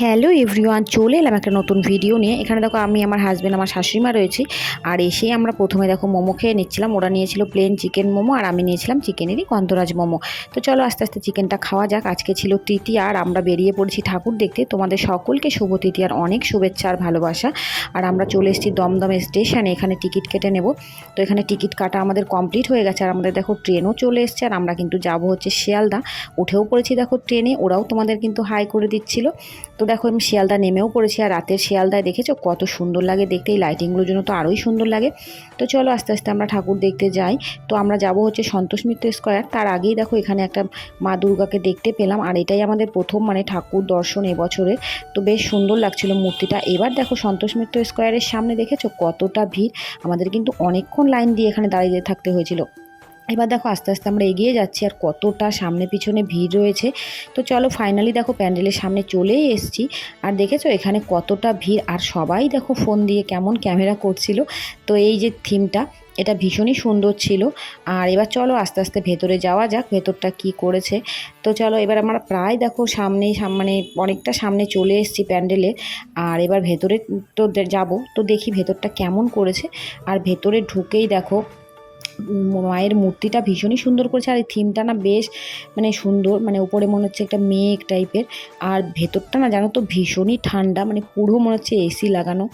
Hello everyone, চলে এলাম একটা নতুন ভিডিও নিয়ে। এখানে দেখো আমি, আমার হাজব্যান্ড আমার শাশুড়িমা রয়েছি। আর এসেই আমরা প্রথমে দেখো মোমো খেয়ে নিচ্ছিলাম। ওরা নিয়েছিল প্লেন চিকেন মোমো আর আমি নিয়েছিলাম চিকেনেরই গন্ধরাজ মোমো। তো চলো আস্তে আস্তে চিকেনটা খাওয়া যাক। আজকে ছিল তৃতীয়া আর আমরা বেরিয়ে পড়েছি ঠাকুর দেখতে। তোমাদের সকলকে শুভ তৃতীয়ার অনেক শুভেচ্ছা আর ভালোবাসা। আর আমরা চলে এসেছি দমদম স্টেশনে এখানে টিকিট কেটে নেব। তো এখানে টিকিট কাটা আমাদের কমপ্লিট হয়ে গেছে। আর আমাদের দেখো ট্রেনও চলে এসছে। আর আমরা কিন্তু যাব হচ্ছে শিয়ালদা। উঠেও পড়েছি দেখো ট্রেনে ওরাও তোমাদের কিন্তু হাই করে দিচ্ছিল। তো দেখো, আমি শিয়ালদা নেমেও পড়েছি আর রাতের শিয়ালদায় দেখেছ? কত সুন্দর লাগে দেখতে। এই লাইটিংগুলোর জন্য তো আরোই সুন্দর লাগে। তো চলো, আস্তে আস্তে আমরা ঠাকুর দেখতে যাই। তো আমরা যাব হচ্ছে সন্তোষ মিত্র স্কোয়ার তার আগেই দেখো, এখানে একটা মা দুর্গাকে দেখতে পেলাম। আর এটাই আমাদের প্রথম মানে ঠাকুর দর্শন এবছরে তো বেশ সুন্দর লাগছিল মূর্তিটা। এবার দেখো, সন্তোষ মিত্র স্কোয়ারের সামনে দেখেছ? কতটা ভিড়। আমাদের কিন্তু অনেকক্ষণ লাইন দিয়ে এখানে দাঁড়িয়ে থাকতে হয়েছিল। এবার দেখো আস্তে আস্তে আমরা এগিয়ে যাচ্ছি আর কতটা সামনে পিছনে ভিড় রয়েছে। তো চলো ফাইনালি দেখো প্যান্ডেলের সামনে চলেই এসছি। আর দেখেছ এখানে কতটা ভিড়? আর সবাই দেখো ফোন দিয়ে কেমন ক্যামেরা করছিল। তো এই যে থিমটা এটা ভীষণই সুন্দর ছিল। আর এবার চলো আস্তে আস্তে ভেতরে যাওয়া যাক, ভেতরটা কি করেছে। তো চলো এবার আমরা প্রায় দেখো সামনে মানে অনেকটা সামনে চলে এসেছি প্যান্ডেলে আর এবার ভেতরে তো যাব। তো দেখি ভেতরটা কেমন করেছে। আর ভেতরে ঢুকেই দেখো মায়ের মূর্তিটা ভীষণই সুন্দর করেছে আর এই থিমটা না বেশ মানে সুন্দর মানে উপরে মনে হচ্ছে একটা মেঘ টাইপের আর ভেতরটা না জানো তো ভীষণই ঠান্ডা মানে পুরো মনে হচ্ছে এসি লাগানো।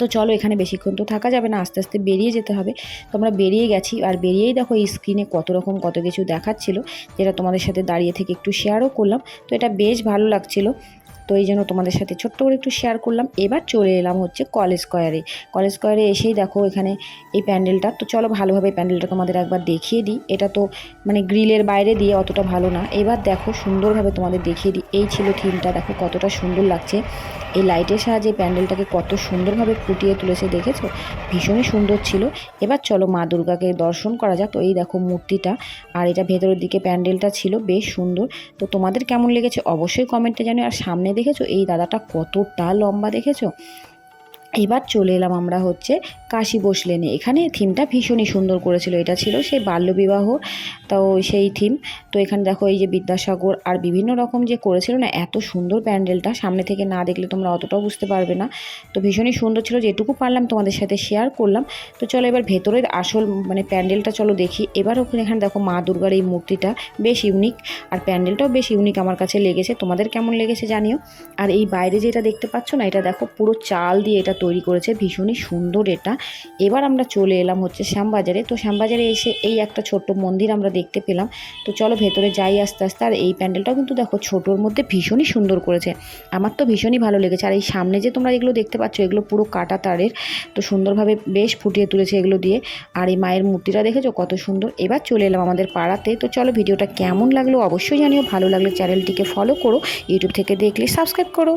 তো চলো এখানে বেশিক্ষণ তো থাকা যাবে না, আস্তে আস্তে বেরিয়ে যেতে হবে। তো আমরা বেরিয়ে গেছি আর বেরিয়েই দেখো এই স্ক্রিনে কত রকম কত কিছু দেখাচ্ছিল, যেটা তোমাদের সাথে দাঁড়িয়ে থেকে একটু শেয়ারও করলাম। তো এটা বেশ ভালো লাগছিল। তো এই জন্য তোমাদের সাথে ছোট্ট করে একটু শেয়ার করলাম। এবার চলে এলাম হচ্ছে কলেজ স্কোয়ারে কলেজ স্কোয়ারে এসেই দেখো এখানে এই প্যান্ডেলটা। তো চলো ভালোভাবে প্যান্ডেলটা তোমাদের একবার দেখিয়ে দিই। এটা তো মানে গ্রিলের বাইরে দিয়ে অতটা ভালো না। এবার দেখো সুন্দরভাবে তোমাদের দেখিয়ে দিই। এই ছিল থিমটা। দেখো কতটা সুন্দর লাগছে। এই লাইটের সাহায্যে প্যান্ডেলটাকে কত সুন্দরভাবে ফুটিয়ে তুলেছে, দেখেছ? ভীষণই সুন্দর ছিল। এবার চলো মা দুর্গাকে দর্শন করা যাক। তো এই দেখো মূর্তিটা। আর এটা ভেতরের দিকে প্যান্ডেলটা ছিল। বেশ সুন্দর। তো তোমাদের কেমন লেগেছে অবশ্যই কমেন্টে জানিও। আর সামনে দেখেছ? এই দাদাটা কতটা লম্বা দেখেছ? এবার চলে এলাম আমরা হচ্ছে কাশি বসলেনে এখানে থিমটা ভীষণই সুন্দর করেছিল। এটা ছিল সেই বাল্যবিবাহ, তো সেই থিম তো এখানে দেখো এই যে বিদ্যাসাগর আর বিভিন্ন রকম যে করেছিল না, এত সুন্দর প্যান্ডেলটা। সামনে থেকে না দেখলে তোমরা অতটাও বুঝতে পারবে না। তো ভীষণই সুন্দর ছিল। যেটুকু পারলাম তোমাদের সাথে শেয়ার করলাম। তো চলো এবার ভেতরের আসল মানে প্যান্ডেলটা চলো দেখি। এবার ওখানে এখানে দেখো মা দুর্গার এই মূর্তিটা বেশ ইউনিক আর প্যান্ডেলটাও বেশ ইউনিক আমার কাছে লেগেছে। তোমাদের কেমন লেগেছে জানিও। আর এই বাইরে যেটা দেখতে পাচ্ছ না, এটা দেখো পুরো চাল দিয়ে এটা তৈরি করেছে। ভীষণই সুন্দর এটা। এবার আমরা চলে এলাম হচ্ছে শ্যামবাজারে। তো শ্যামবাজারে এসে এই একটা ছোট্ট মন্দির আমরা দেখতে পেলাম। তো চলো ভেতরে যাই আস্তে আস্তে। আর এই প্যান্ডেলটাও কিন্তু দেখো ছোটোর মধ্যে ভীষণই সুন্দর করেছে। আমার তো ভীষণই ভালো লেগেছে। আর এই সামনে যে তোমরা এগুলো দেখতে পাচ্ছ, এগুলো পুরো কাটা তারের, তো সুন্দরভাবে বেশ ফুটিয়ে তুলেছে এগুলো দিয়ে। আর এই মায়ের মূর্তিটা দেখেছ? কত সুন্দর। এবার চলে এলাম আমাদের পাড়াতে। তো চলো ভিডিওটা কেমন লাগল অবশ্যই জানিও। ভালো লাগলে চ্যানেলটিকে ফলো করো। ইউটিউব থেকে দেখলে সাবস্ক্রাইব করো।